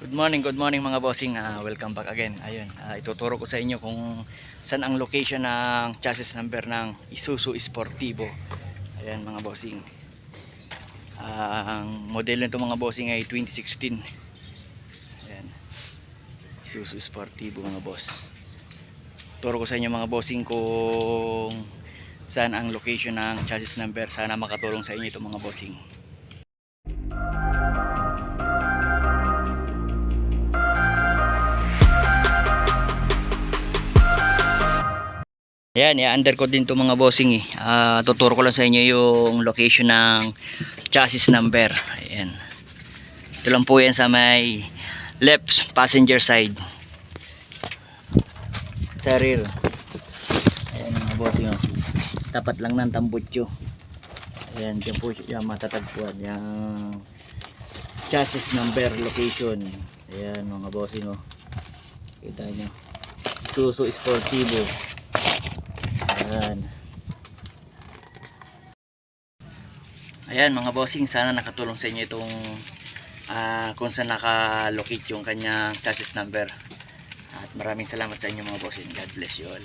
Good morning, good morning mga bossing. Ah, welcome back again. Ayun, ah, ituturo ko sa inyo kung saan ang location ng chassis number ng Isuzu Sportivo. Ayan mga bossing. Ah, ang modelo nito mga bossing ay 2016. Ayan. Isuzu Sportivo mga boss. Turo ko sa inyo mga bossing kung saan ang location ng chassis number. Sana makatulong sa inyo ito mga bossing. Ayan, i-under ko din to mga bossing eh. Ah, tuturo ko lang sa inyo yung location ng chassis number. Ayan. Ito lang po yan sa may left passenger side. Sa rear. Ayan mga bossing oh. Tapat lang ng tambutso. Ayan, dyan po siya matatagpuan. Yung chassis number location. Ayan mga bossing oh. Kita nyo. Suso Sportivo. Ayan. Ayan mga bossing, sana nakatulong sa inyo itong ah, kung saan nakalocate yung kanyang chassis number. At maraming salamat sa inyo mga bossing. God bless you all.